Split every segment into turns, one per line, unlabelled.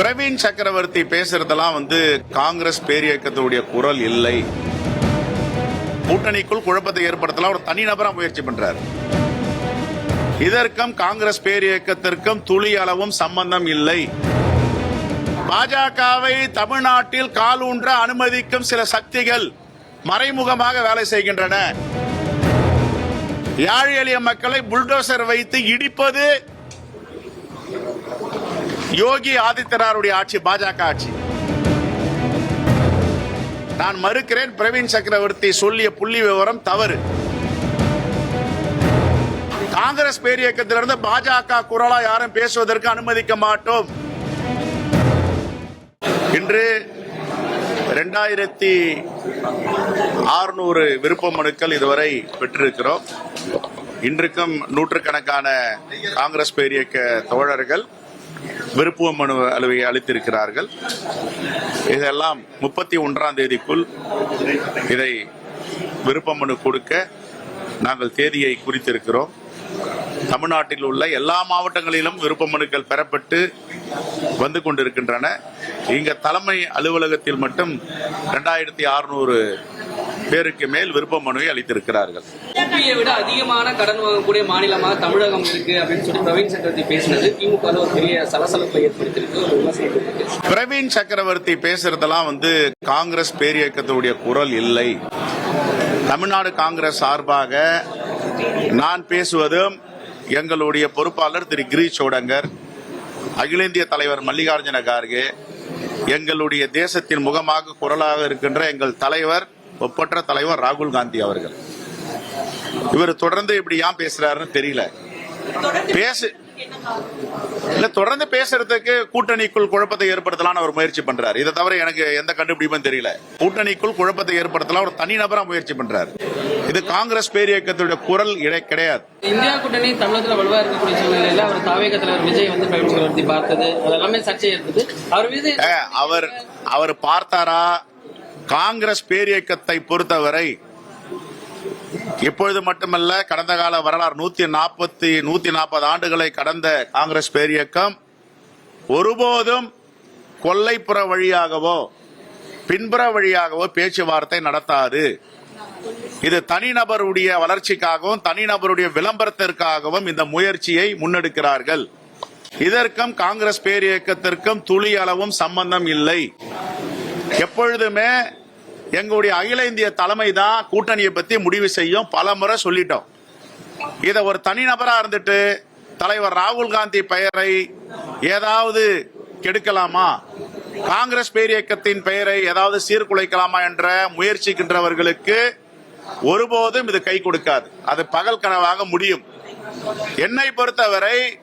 பிரவீன் சக்கரவர்த்தி பேசுறதெல்லாம் வந்து காங்கிரஸ் பேரியக்கத்துடைய குரல் இல்லை. கூட்டணிக்குள் குழப்பத்தை ஏற்படுத்தலாம். ஒரு தனிநபரா முயற்சி பண்றாரு. இதற்கும் காங்கிரஸ் பேரியக்கத்திற்கும் துளி அளவும் சம்பந்தம் இல்லை. பாஜகவை தமிழ்நாட்டில் காலூன்ற அனுமதிக்கும் சில சக்திகள் மறைமுகமாக வேலை செய்கின்றன. யாழ் எளிய மக்களை புல்டோசர் வைத்து இடிப்பது யோகி ஆதித்யநாருடைய ஆட்சி பாஜக ஆட்சி. நான் மறுக்கிறேன் பிரவீன் சக்கரவர்த்தி சொல்லிய புள்ளி விவரம் தவறு. காங்கிரஸ் பேரியக்கத்திலிருந்து பாஜக குரலா யாரும் பேசுவதற்கு அனுமதிக்க மாட்டோம். இன்று ரெண்டாயிரத்தி ஆறுநூறு விருப்ப மனுக்கள் இதுவரை பெற்றிருக்கிறோம். இன்றுக்கும் நூற்றுக்கணக்கான காங்கிரஸ் பேரியக்க தோழர்கள் விருப்ப மனு அலுவை அளித்திருக்கிறார்கள். இதெல்லாம் முப்பத்தி ஒன்றாம் தேதிக்குள் இதை விருப்ப மனு கொடுக்க நாங்கள் தேதியை குறித்திருக்கிறோம். தமிழ்நாட்டில் உள்ள எல்லா மாவட்டங்களிலும் விருப்ப மனுக்கள் பெறப்பட்டு வந்து கொண்டிருக்கின்றன. இங்கே தலைமை அலுவலகத்தில் மட்டும் ரெண்டாயிரத்தி அறுநூறு பேருக்கு மேல் விருப்ப மனுவை அளித்திருக்கிறார்கள்.
விட அதிகமான கடன் வாங்கக்கூடிய மாநிலமாக தமிழகம் இருக்கு அப்படின்னு சொல்லி பிரவீன் சக்கரவர்த்தி பேசினது. திமுக ஒரு பெரிய சலசலப்பை ஏற்படுத்தியிருக்கு.
பிரவீன் சக்கரவர்த்தி பேசுறதெல்லாம் வந்து காங்கிரஸ் பேரியக்கத்துடைய குரல் இல்லை. தமிழ்நாடு காங்கிரஸ் சார்பாக நான் பேசுவதும் எங்களுடைய பொறுப்பாளர் திரு கிரீஷ் சோடங்கர் அகில இந்திய தலைவர் மல்லிகார்ஜுன கார்கே எங்களுடைய தேசத்தின் முகமாக குரலாக இருக்கின்ற எங்கள் தலைவர் ஒப்பற்ற தலைவர் ராகுல் காந்தி அவர்கள். இவர் தொடர்ந்து இப்படி ஏன் பேசுறாருன்னு தெரியல. பேசு இல்ல தொடர்ந்து பேசுறதுக்கு கூட்டணிக்குள் குழப்பத்தை ஏற்படுத்தலாம்னு அவர் முயற்சி பண்றாரு. இதை தவிர எனக்கு எந்த கண்டுபிடிப்பும் தெரியல. கூட்டணிக்குள் குழப்பத்தை ஏற்படுத்தலாம் ஒரு தனிநபரா முயற்சி பண்றாரு. இது காங்கிரஸ் பேரியக்கத்துடைய குரல் இடை- கிடையாது.
இந்தியா கூட்டணி தமிழகத்துல வலுவா இருக்கக்கூடிய சூழ்நிலையில அவர் தாவேக தலைவர் விஜய் வந்து சக்கரவர்த்தி பார்த்தது. அதெல்லாமே சர்ச்சை இருந்தது அவர் மீது
அவர் அவர் பார்த்தாரா? காங்கிரஸ் பேரியக்கத்தை பொறுத்தவரை இப்பொழுது மட்டுமல்ல கடந்த கால வரலாறு நூத்தி நாற்பத்தி நூத்தி நாற்பது ஆண்டுகளை கடந்த காங்கிரஸ் பேரியக்கம் ஒருபோதும் கொல்லைப்புற வழியாகவோ பின்புற வழியாகவோ பேச்சுவார்த்தை நடத்தாது. இது தனிநபருடைய வளர்ச்சிக்காகவும் தனிநபருடைய விளம்பரத்திற்காகவும் இந்த முயற்சியை முன்னெடுக்கிறார்கள். இதற்கும் காங்கிரஸ் பேரியக்கத்திற்கும் துளி அளவும் சம்பந்தம் இல்லை. எப்பொழுதுமே எங்களுடைய அகில இந்திய தலைமை தான் கூட்டணியை பத்தி முடிவு செய்யும். பல முறை சொல்லிட்டோம். இத ஒரு தனிநபரா இருந்துட்டு தலைவர் ராகுல் காந்தி பெயரை ஏதாவது கெடுக்கலாமா? காங்கிரஸ் பேரியக்கத்தின் பெயரை ஏதாவது சீர்குலைக்கலாமா என்ற முயற்சிக்கின்றவர்களுக்கு ஒருபோதும் இது கை கொடுக்காது. அது பகல் கனவாக முடியும். என்னை பொறுத்தவரை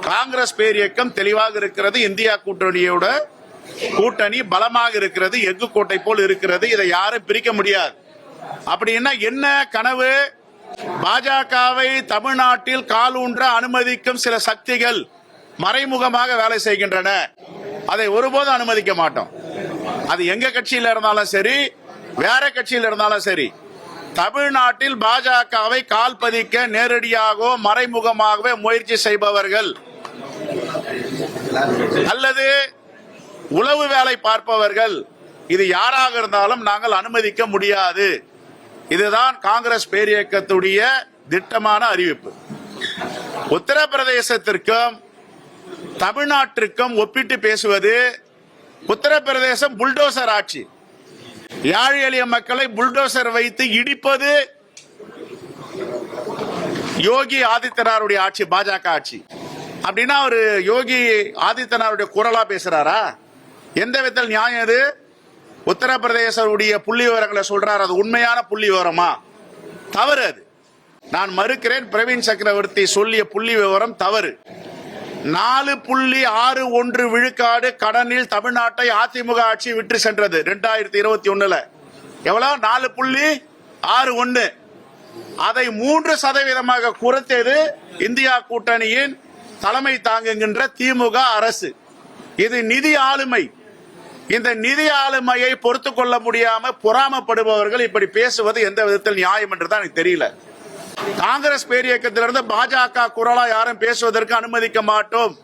காங்கிரஸ் பேரியக்கம் தெளிவாக இருக்கிறது. இந்தியா கூட்டணியோட கூட்டணி பலமாக இருக்கிறது எஃகு கோட்டை போல் இருக்கிறது இதை யாரும் பிரிக்க முடியாது. அப்படின்னா என்ன கனவு? பாஜகவை தமிழ்நாட்டில் காலூன்ற அனுமதிக்கும் சில சக்திகள் மறைமுகமாக வேலை செய்கின்றன. அதை ஒருபோதும் அனுமதிக்க மாட்டோம். அது எங்க கட்சியில இருந்தாலும் சரி வேற கட்சியில் இருந்தாலும் சரி தமிழ்நாட்டில் பாஜகவை கால் பதிக்க நேரடியாகவோ மறைமுகமாகவே முயற்சி செய்பவர்கள் அல்லது உளவு வேலை பார்ப்பவர்கள் இது யாராக இருந்தாலும் நாங்கள் அனுமதிக்க முடியாது. இதுதான் காங்கிரஸ் பேரியக்கத்துடைய திட்டமான அறிவிப்பு. உத்தரப்பிரதேசத்திற்கும் தமிழ்நாட்டிற்கும் ஒப்பிட்டு பேசுவது உத்தரப்பிரதேசம் புல்டோசர் ஆட்சி. யாழ் எளிய மக்களை புல்டோசர் வைத்து இடிப்பது யோகி ஆதித்யநாருடைய ஆட்சி பாஜக ஆட்சி. அப்படின்னா அவர் யோகி ஆதித்யநாருடைய குரலா பேசுறாரா? எந்த விதத்தில் நியாயம் இது? உத்தரப்பிரதேசருடைய புள்ளி விவரங்களை சொல்றார். அது உண்மையான புள்ளி விவரமா? தவறு அது. நான் மறுக்கிறேன். பிரவீன் சக்கரவர்த்தி சொல்லிய புள்ளி விவரம் தவறு. நாலு புள்ளி ஆறு ஒன்று விழுக்காடு கடனில் தமிழ்நாட்டை அதிமுக ஆட்சி விற்று சென்றது ரெண்டாயிரத்தி இருபத்தி ஒண்ணுல. எவ்வளவு நாலு புள்ளி ஆறு ஒன்று. அதை மூன்று சதவீதமாக குறைத்தது இந்தியா கூட்டணியின் தலைமை தாங்குகின்ற திமுக அரசு. இது நிதி ஆளுமை. இந்த நிதி ஆளுமையை பொறுத்து கொள்ள முடியாம பொறாமப்படுபவர்கள் இப்படி பேசுவது எந்த விதத்தில் நியாயம் என்றுதான் எனக்கு தெரியல. காங்கிரஸ் பேரியக்கத்திலிருந்து பாஜக குரலா யாரும் பேசுவதற்கு அனுமதிக்க மாட்டோம்.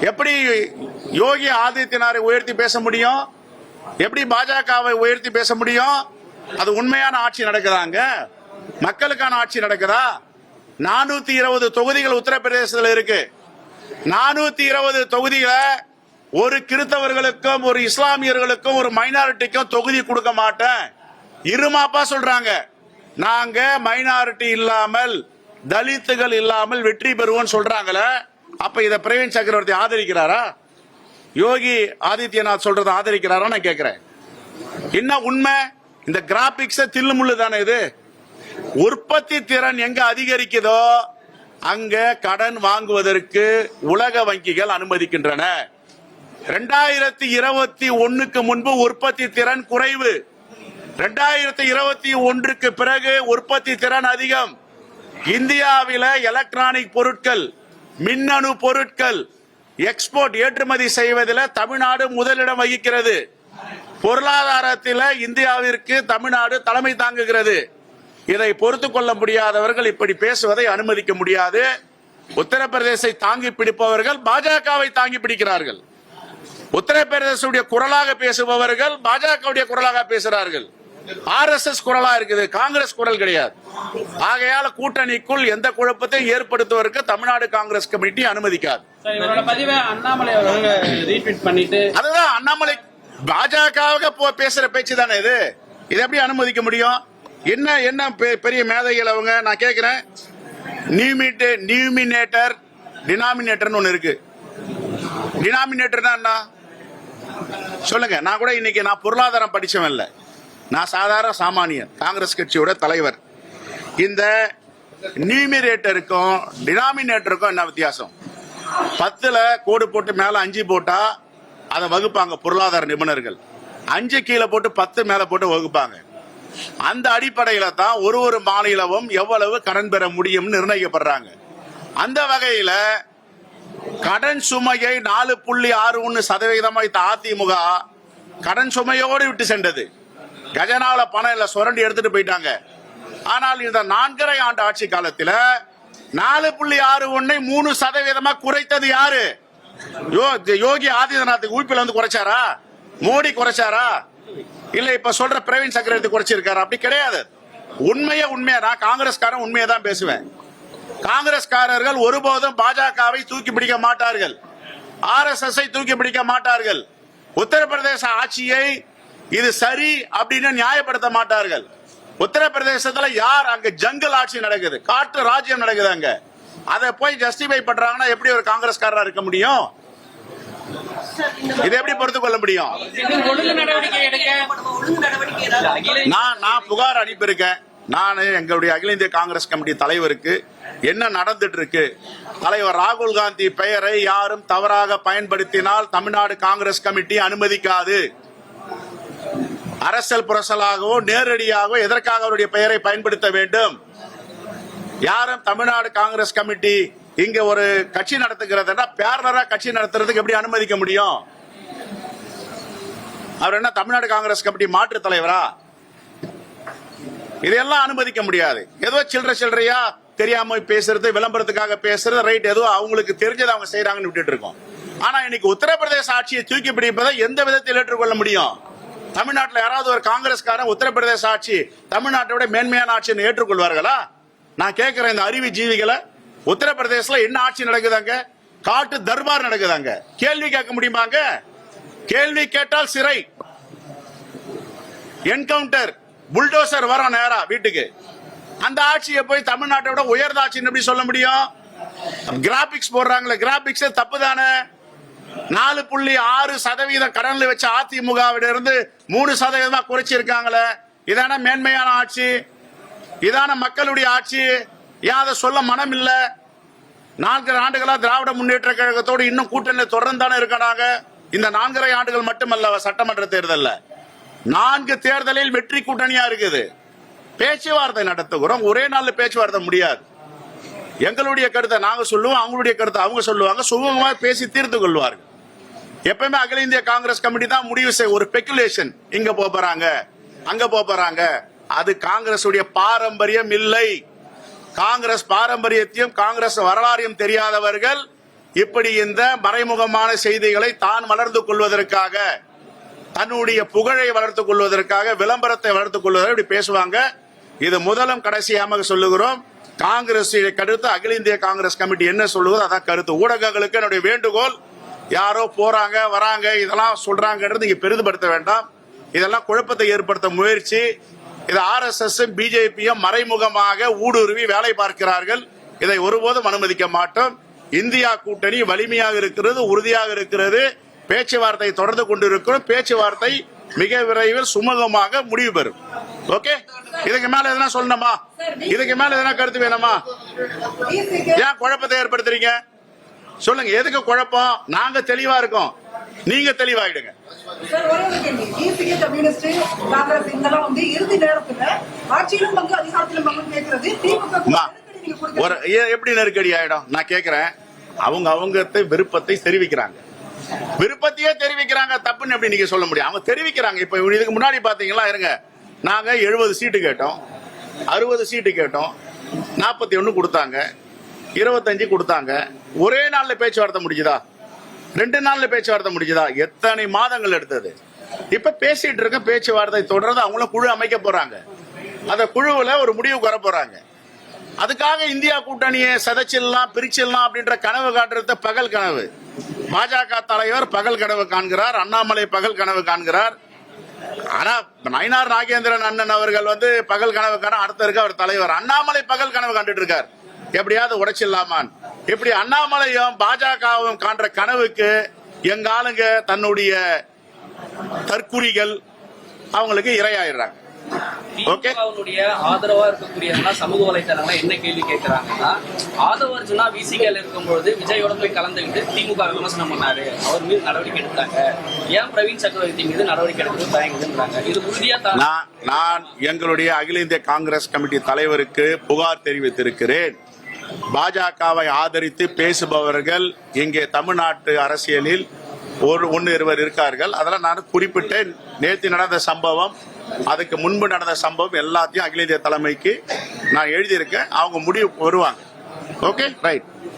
எப்படி யோகி ஆதித்யநாரை உயர்த்தி பேச முடியும்? எப்படி பாஜகவை உயர்த்தி பேச முடியும்? அது உண்மையான ஆட்சி நடக்குதாங்க? மக்களுக்கான ஆட்சி நடக்குதா? நானூத்தி இருபது தொகுதிகள் உத்தரப்பிரதேசத்தில் இருக்கு. நானூத்தி இருபது தொகுதிகளை ஒரு கிறித்தவர்களுக்கும் ஒரு இஸ்லாமியர்களுக்கும் ஒரு மைனாரிட்டிக்கும் தொகுதி கொடுக்க மாட்டேன். இருமாப்பா சொல்றாங்க. நாங்க மைனாரிட்டி இல்லாமல் தலித்துகள் இல்லாமல் வெற்றி பெறுவோம் சொல்றாங்களே அப்ப இத பிரவீன் சக்கரவர்த்தி ஆதரிக்கிறாரா? யோகி ஆதித்யநாத் சொல்றதை ஆதரிக்கிறாரா நான் கேக்குறேன். என்ன உண்மை? இந்த கிராபிக்ஸ் தில்லுமுள்ளு தானே இது? உற்பத்தி திறன் எங்க அதிகரிக்குதோ அங்க கடன் வாங்குவதற்கு உலக வங்கிகள் அனுமதிக்கின்றன. ரெண்டாயிரத்தி இருபத்தி ஒன்னுக்கு முன்பு உற்பத்தி திறன் குறைவு. ரெண்டாயிரத்தி இருபத்தி ஒன்றுக்கு பிறகு உற்பத்தி திறன் அதிகம். இந்தியாவில எலக்ட்ரானிக் பொருட்கள் மின்னணு பொருட்கள் எக்ஸ்போர்ட் ஏற்றுமதி செய்வதில் தமிழ்நாடு முதலிடம் வகிக்கிறது. பொருளாதாரத்தில் இந்தியாவிற்கு தமிழ்நாடு தலைமை தாங்குகிறது. இதை பொறுத்து கொள்ள முடியாதவர்கள் இப்படி பேசுவதை அனுமதிக்க முடியாது. உத்தரப்பிரதேசை தாங்கி பிடிப்பவர்கள் பாஜகவை தாங்கி பிடிக்கிறார்கள். உத்தரப்பிரதேசனுடைய குரலாக பேசுபவர்கள் பாஜகவுடைய குரலாக பேசுகிறார்கள் ஆர் எஸ் எஸ் குரலா இருக்குது காங்கிரஸ் குரல் கிடையாது. ஆகையால கூட்டணிக்குள் எந்த குழப்பத்தையும் ஏற்படுத்துவதற்கு தமிழ்நாடு காங்கிரஸ் கமிட்டி அனுமதிக்காது. அதுதான் அண்ணாமலை பாஜகவுக்கு போ பேசுற பேச்சு தானே இது. இதை எப்படி அனுமதிக்க முடியும்? என்ன என்ன பெரிய மேதைகள் அவங்க? நான் கேட்கிறேன் நியூமிட்டு நியூமினேட்டர் டினாமினேட்டர்னு ஒன்னு இருக்கு. டினாமினேட்டர்னா என்ன? சொல்லுங்க நான் கூட இன்னைக்கு நான் பொருளாதாரம் படிச்சவன் இல்ல. நான் சாதாரண சாமானியன் காங்கிரஸ் கட்சியோட தலைவர். இந்த நியூமிரேட்டருக்கும் டினாமினேட்டருக்கும் என்ன வித்தியாசம்? பத்துல கோடு போட்டு மேல அஞ்சு போட்டா அதை வகுப்பாங்க பொருளாதார நிபுணர்கள். அஞ்சு கீழே போட்டு பத்து மேல போட்டு வகுப்பாங்க. அந்த அடிப்படையில தான் ஒரு ஒரு மாநிலமும் எவ்வளவு கடன் பெற முடியும்னு நிர்ணயிக்கப்படுறாங்க. அந்த வகையில கடன் சுமையை நாலு புள்ளி ஆறு ஒன்று சதவிகிதம் வைத்த அதிமுக கடன் சுமையோடு விட்டு சென்றது. கஜனால பணம் இல்லை சுரண்டி எடுத்துட்டு போயிட்டாங்க. ஆனால் இந்த நான்கரை ஆண்டு ஆட்சி காலத்தில் நாலு புள்ளி ஆறு ஒன்னை மூணு சதவீதமா குறைத்தது யாரு? யோ- யோகி ஆதித்யநாத் உயிப்பில் வந்து குறைச்சாரா? மோடி குறைச்சாரா? இல்ல இப்ப சொல்ற பிரவீன் சக்கரவர்த்தி குறைச்சிருக்காரு? அப்படி கிடையாது. உண்மையே உண்மையா நான் காங்கிரஸ்காரன் உண்மையை தான் பேசுவேன். காங்கிரஸ்காரர்கள் ஒருபோதும் பாஜகவை தூக்கி பிடிக்க மாட்டார்கள். ஆர் எஸ் எஸ் தூக்கி பிடிக்க மாட்டார்கள். உத்தரப்பிரதேச ஆட்சியை இது சரி அப்படின்னு நியாயப்படுத்த மாட்டார்கள். உத்தரப்பிரதேசத்துல யார் அங்க ஜங்கல் ஆட்சி நடக்குது? காட்டு ராஜ்யம் நடக்குது அங்க. அதை போய் ஜஸ்டிஃபை பண்றாங்கன்னா எப்படி ஒரு காங்கிரஸ்காரரா இருக்க முடியும்? இதை எப்படி பொறுத்து கொள்ள முடியும்? நான் நான் புகார் அனுப்பியிருக்கேன். நான் எங்களுடைய அகில இந்திய காங்கிரஸ் கமிட்டி தலைவருக்கு என்ன நடந்துட்டு இருக்கு தலைவர் ராகுல் காந்தி பெயரை யாரும் தவறாக பயன்படுத்தினால் தமிழ்நாடு காங்கிரஸ் கமிட்டி அனுமதிக்காது. அரசல் புரசலாகவோ நேரடியாகவோ எதற்காக அவருடைய பெயரை பயன்படுத்த வேண்டும்? யாரும் தமிழ்நாடு காங்கிரஸ் கமிட்டி இங்க ஒரு கட்சி நடத்துகிறதுனா பேரலரா கட்சி நடத்துறதுக்கு எப்படி அனுமதிக்க முடியும்? அவர் என்ன தமிழ்நாடு காங்கிரஸ் கமிட்டி மாற்று தலைவரா? இதெல்லாம் அனுமதிக்க முடியாது. ஏதோ சில்லற சில்லறையா தெரியாம பேசுறது விளம்பரத்துக்காக பேசுறது ரைட் ஏதோ அவங்களுக்கு தெரிஞ்சதை அவங்க செய்யறாங்கன்னு விட்டுட்டு இருக்கோம். ஆனா இன்னைக்கு உத்தரப்பிரதேச ஆட்சியை தூக்கி பிடிப்பதை எந்த விதத்தில் ஏற்றுக்கொள்ள முடியும்? தமிழ்நாட்டில் யாராவது ஒரு காங்கிரஸ்காரன் உத்தரப்பிரதேச ஆட்சி தமிழ்நாட்டோட மேன்மையான ஆட்சியை ஏற்றுக்கொள்வார்களா? நான் கேட்கிறேன் இந்த அறிவு ஜீவிகளை உத்தரப்பிரதேசல என்ன ஆட்சி நடக்குதாங்க? காட்டு தர்பார் நடக்குதாங்க? கேள்வி கேட்க முடியுமாங்க? கேள்வி கேட்டால் சிறை. என்கவுண்டர் புல்டோசர் வரும் நேரா வீட்டுக்கு. அந்த ஆட்சியை போய் தமிழ்நாட்டோட உயர்ந்த ஆட்சின்னு எப்படி சொல்ல முடியும்? கிராபிக்ஸ் போடுறாங்களே கிராபிக்ஸ் தப்பு தானே நாலு புள்ளி ஆறு சதவீதம் கடன்ல வச்ச அதிமுகவிட இருந்து மூணு சதவீதமா குறைச்சிருக்காங்களே. இதான மேன்மையான ஆட்சி. இதான மக்களுடைய ஆட்சி. ஏன் அதை சொல்ல மனம் இல்ல நான்கரை ஆண்டுகளா திராவிட முன்னேற்ற கழகத்தோடு இன்னும் கூட்டணி தொடர்ந்து தானே இருக்கிறாங்க. இந்த நான்கரை ஆண்டுகள் மட்டுமல்ல சட்டமன்ற தேர்தல்ல. நான்கு தேர்தலில் வெற்றி கூட்டணியா இருக்குது. பேச்சுவார்த்தை நடத்துகிறோம். ஒரே நாள்ல பேச்சுவார்த்தை முடியாது. எங்களுடைய கருத்தை நாங்க சொல்லுவோம் அவங்களுடைய கருத்தை அவங்க சொல்லுவாங்க. சுமூகமாக பேசி தீர்த்து கொள்வார்கள். எப்பவுமே அகில இந்திய காங்கிரஸ் கமிட்டி தான் முடிவு செய்ய ஒரு ஸ்பெகுலேஷன் இங்க போறாங்க அங்க போறாங்க. அது காங்கிரஸ் பாரம்பரியம் இல்லை. காங்கிரஸ் பாரம்பரியத்தையும் காங்கிரஸ் வரலாறையும் தெரியாதவர்கள் இப்படி இந்த மறைமுகமான செய்திகளை தான் வளர்ந்து கொள்வதற்காக தன்னுடைய புகழை வளர்த்துக் கொள்வதற்காக விளம்பரத்தை வளர்த்துக் கொள்வதற்கு இப்படி பேசுவாங்க. இது முதலும் கடைசியாக சொல்லுகிறோம். காங்கிரஸ் கருத்து அகில இந்திய காங்கிரஸ் கமிட்டி என்ன சொல்லுதோ அதான் கருத்து. ஊடகங்களுக்கு என்னுடைய வேண்டுகோள் யாரோ போறாங்க வராங்க இதெல்லாம் சொல்றாங்கன்றது இங்க பெரிதுபடுத்த வேண்டாம். இதெல்லாம் குழப்பத்தை ஏற்படுத்த முயற்சி. இது ஆர் எஸ் எஸ் பிஜேபியும் மறைமுகமாக ஊடுருவி வேலை பார்க்கிறார்கள். இதை ஒருபோதும் அனுமதிக்க மாட்டோம். இந்தியா கூட்டணி வலிமையாக இருக்கிறது உறுதியாக இருக்கிறது. பேச்சுவார்த்தை தொடர்ந்து கொண்டிருக்கிறோம். பேச்சுவார்த்தை மிக விரைவில் சுமூகமாக முடிவு பெறும். ஓகே இதுக்கு மேல எதனா சொல்லணுமா? இதுக்கு மேல எதனா கருத்து வேணுமா? ஏன் குழப்பத்தை ஏற்படுத்துறீங்க? சொல்லுங்க எதுக்கு குழப்பம்? நாங்க தெளிவா இருக்கோம். நீங்க தெளிவாயிடுங்க.
ஒரே
எப்படி நெருக்கடி ஆயிடும்? நான் கேக்குறேன். அவங்க அவங்க விருப்பத்தை தெரிவிக்கிறாங்க. விருப்பத்தையே தெரிவிக்கிறாங்க தப்புன்னு எப்படி நீங்க சொல்ல முடியும்? அவங்க தெரிவிக்கிறாங்க. இப்ப இதுக்கு முன்னாடி பாத்தீங்களா? இருங்க. நாங்க எழுபது சீட்டு கேட்டோம். அறுபது சீட்டு கேட்டோம். நாற்பத்தி ஒன்று கொடுத்தாங்க. இருபத்தஞ்சு கொடுத்தாங்க. ஒரே நாள்ல பேச்சுவார்த்தை முடிஞ்சுதா? ரெண்டு நாள்ல பேச்சுவார்த்தை முடிஞ்சுதா? எத்தனை மாதங்கள் எடுத்தது? இப்ப பேசிட்டு இருக்க பேச்சுவார்த்தை தொடர்ந்து அவங்களும் குழு அமைக்க போறாங்க. அந்த குழுவுல ஒரு முடிவு வர போறாங்க. அதுக்காக இந்தியா கூட்டணியை சதைச்சிடலாம் பிரிச்சிடலாம் அப்படின்ற கனவு காட்டுறது பகல் கனவு. பாஜக தலைவர் பகல் கனவு காண்கிறார் அண்ணாமலை பகல் கனவு காண்கிறார். ஆனா நயினார் நாகேந்திரன் அண்ணன் அவர்கள் வந்து பகல் கனவு காண அடுத்த இருக்க அவர் தலைவர். அண்ணாமலை பகல் கனவு கண்டுட்டு இருக்கார். எப்படியாவது உடைச்சிடலாமான். இப்படி அண்ணாமலையும் பாஜகவும் காண்ற கனவுக்கு எங்க ஆளுங்க தன்னுடைய தற்குறிகள் அவங்களுக்கு இரையாயிடுறாங்க. ஓகே
திமுகவினுடைய ஆதரவா இருக்கக்கூடியவங்க சமூக வலைத்தளங்கள என்ன கேள்வி கேட்கறாங்கன்னா ஆதவ அர்ஜுனா விசிகல் இருக்கும்பொழுது விஜயோட போய் கலந்துக்கிட்டு திமுக விமர்சனம் பண்ணாரு. அவர் மீது நடவடிக்கை எடுத்தாங்க. ஏன் பிரவீன் சக்கரவர்த்தி மீது நடவடிக்கை எடுக்கிறது தயங்குதுன்றாங்க? இது உறுதியா
நான் எங்களுடைய அகில இந்திய காங்கிரஸ் கமிட்டி தலைவருக்கு புகார் தெரிவித்திருக்கிறேன். பாஜகவை ஆதரித்து பேசுபவர்கள் இங்கே தமிழ்நாட்டு அரசியலில் ஒரு ஒன்று இருவர் இருக்கார்கள். அதெல்லாம் நான் குறிப்பிட்டேன். நேற்று நடந்த சம்பவம் அதுக்கு முன்பு நடந்த சம்பவம் எல்லாத்தையும் அகில இந்திய தலைமைக்கு நான் எழுதியிருக்கேன். அவங்க முடிவு வருவாங்க. Okay right